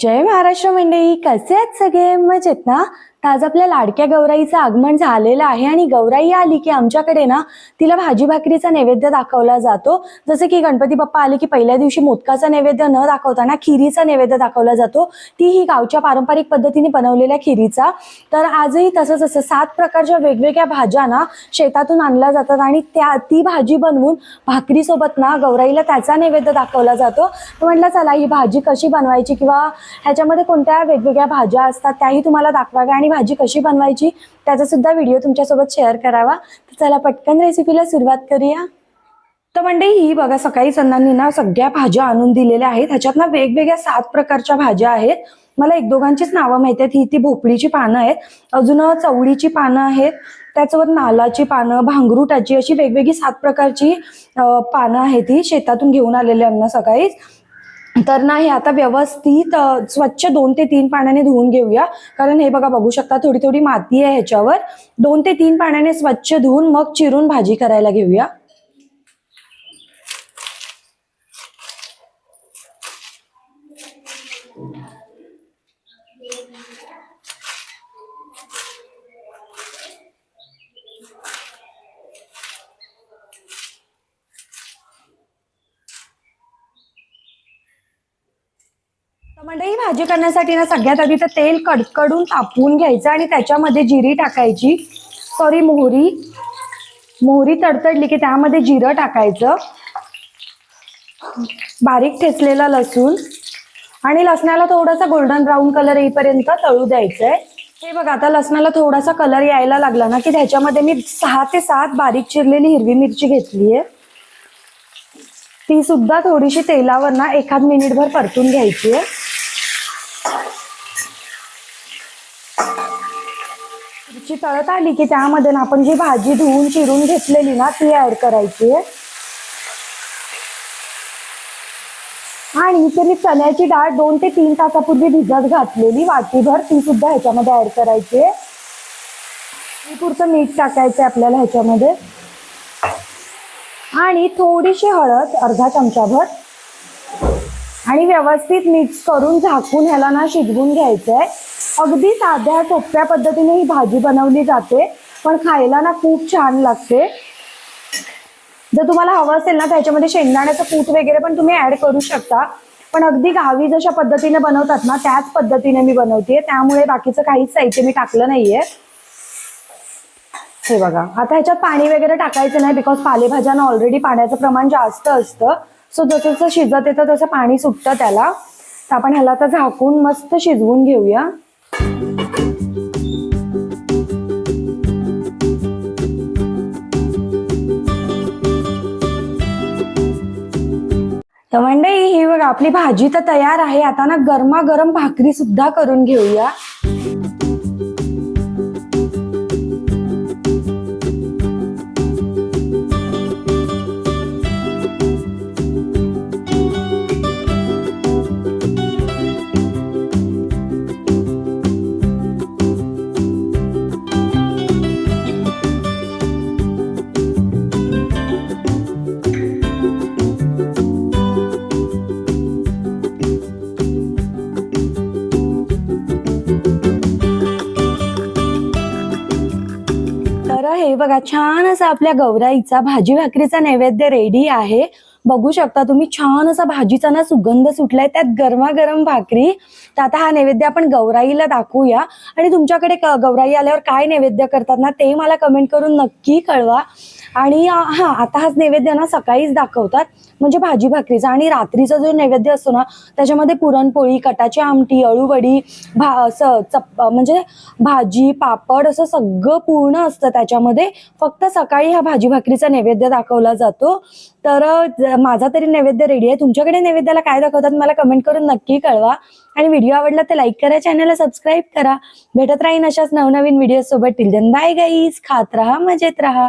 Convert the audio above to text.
जय महाराष्ट्र मंडळी कसे आहेत सगळे? मजेत ना? तर आज आपल्या लाडक्या गौराईचं आगमन झालेलं आहे आणि गौराई आली की आमच्याकडे ना तिला भाजी भाकरीचा नैवेद्य दाखवला जातो. जसं की गणपती बाप्पा आले की पहिल्या दिवशी मोदकाचा नैवेद्य न दाखवताना खिरीचा नैवेद्य दाखवला जातो. ती ही गावच्या पारंपरिक पद्धतीने बनवलेल्या खिरीचा. तर आजही तसंच असं सात प्रकारच्या वेगवेगळ्या भाज्या ना शेतातून आणल्या जातात आणि त्या ती भाजी बनवून भाकरीसोबत ना गौराईला त्याचा नैवेद्य दाखवला जातो. तर म्हटलं चला ही भाजी कशी बनवायची किंवा ह्याच्यामध्ये कोणत्या वेगवेगळ्या भाज्या असतात त्याही तुम्हाला दाखवाव्या आणि भाजी कशी बनवायची त्याचा सुद्धा व्हिडिओ तुमच्यासोबत शेअर करावा. तर चला पटकन रेसिपीला सुरुवात करूया. तर मंडळी ही बघा सकाळी सणांनी ना सगळ्या भाज्या आणून दिलेल्या आहेत. ह्याच्यात ना वेगवेगळ्या सात प्रकारच्या भाज्या आहेत. मला एक दोघांचीच नावं माहिती आहेत. ही ती भोपळीची पानं आहेत. अजून चवळीची पानं आहेत. त्याच्यावर नालाची पानं भांगरुटाची अशी वेगवेगळी सात प्रकारची पानं आहेत ही शेतातून घेऊन आलेली अन्न सकाळीच. तर ना हे आता व्यवस्थित स्वच्छ दोन ते तीन पाण्याने धुवून घेऊया. कारण हे बघा बघू शकता थोडी थोडी माती आहे ह्याच्यावर. दोन ते तीन पाण्याने स्वच्छ धुवून मग चिरून भाजी करायला घेऊया तर मंडळी भाजी करण्यासाठी ना सगळ्यात आधी तर तेल कडकडून तापवून घ्यायचं आणि त्याच्यामध्ये जिरी टाकायची. सॉरी मोहरी. मोहरी तडतडली की त्यामध्ये जिरं टाकायचं. बारीक ठेचलेला लसूण. आणि लसणाला थोडासा गोल्डन ब्राऊन कलर येईपर्यंत तळू द्यायचंय. हे बघा आता लसणाला थोडासा कलर यायला लागला ना की त्याच्यामध्ये मी सहा ते सात बारीक चिरलेली हिरवी मिरची घेतली आहे ती सुद्धा थोडीशी तेलावर ना एखाद मिनिटभर परतून घ्यायची आहे मिरची तळत आली की त्यामध्ये ना आपण जी भाजी धुवून चिरून घेतलेली ना ती ऍड करायची. आहे आणि तरी चण्याची डाळ दोन ते तीन तासापूर्वी भिजत घातलेली वाटीभर ती सुद्धा ह्याच्यामध्ये ऍड करायची. आहे आणि पुरतं मीठ टाकायचं आपल्याला ह्याच्यामध्ये. आणि थोडीशी हळद अर्धा चमचाभर. आणि व्यवस्थित मिक्स करून झाकून ह्याला ना शिजवून घ्यायचं आहे अगदी साध्या सोप्या पद्धतीने ही भाजी बनवली जाते पण खायला ना खूप छान लागते. जर तुम्हाला हवं असेल ना त्याच्यामध्ये शेंगदाण्याचं कूट वगैरे पण तुम्ही ऍड करू शकता. पण अगदी गावी जशा पद्धतीने बनवतात ना त्याच पद्धतीने मी बनवते. त्यामुळे बाकीचं काहीच साहित्य मी टाकलं नाहीये. हे बघा. आता ह्याच्यात पाणी वगैरे टाकायचं नाही बिकॉज पालेभाज्यांना ऑलरेडी पाण्याचं प्रमाण जास्त असतं. सो जसं जसं शिजत येतं तसं पाणी सुटतं त्याला. तर आपण ह्याला आता झाकून मस्त शिजवून घेऊया. तर मंडळी ही बघा आपली भाजी तर तयार आहे. आता ना गरमागरम भाकरी सुद्धा करून घेऊया. तर हे बघा छान असा आपल्या गौराईचा भाजी भाकरीचा नैवेद्य रेडी आहे. बघू शकता तुम्ही छान असा भाजीचा ना सुगंध सुटलाय त्यात गरमागरम भाकरी. तर आता हा नैवेद्य आपण गौराईला दाखवूया. आणि तुमच्याकडे गौराई आल्यावर काय नैवेद्य करतात ना ते मला कमेंट करून नक्की कळवा. आणि हा आता हाच नैवेद्य ना सकाळीच दाखवतात. म्हणजे भाजी भाकरीचा आणि रात्रीचा जो नैवेद्य असतो ना त्याच्यामध्ये पुरणपोळी कटाची आमटी अळूवडी भा असं चप म्हणजे भाजी पापड असं सगळं पूर्ण असतं त्याच्यामध्ये. फक्त सकाळी हा भाजी भाकरीचा नैवेद्य दाखवला जातो. तर माझा तरी नैवेद्य रेडी आहे. तुमच्याकडे नैवेद्याला काय दाखवतात मला कमेंट करून नक्की कळवा. आणि व्हिडिओ आवडला तर लाईक करा चॅनलला सबस्क्राईब करा. भेटत राहीन अशाच नवनवीन व्हिडिओ सोबत. टिल देन बाय गाईज खात राहा मजेत राहा.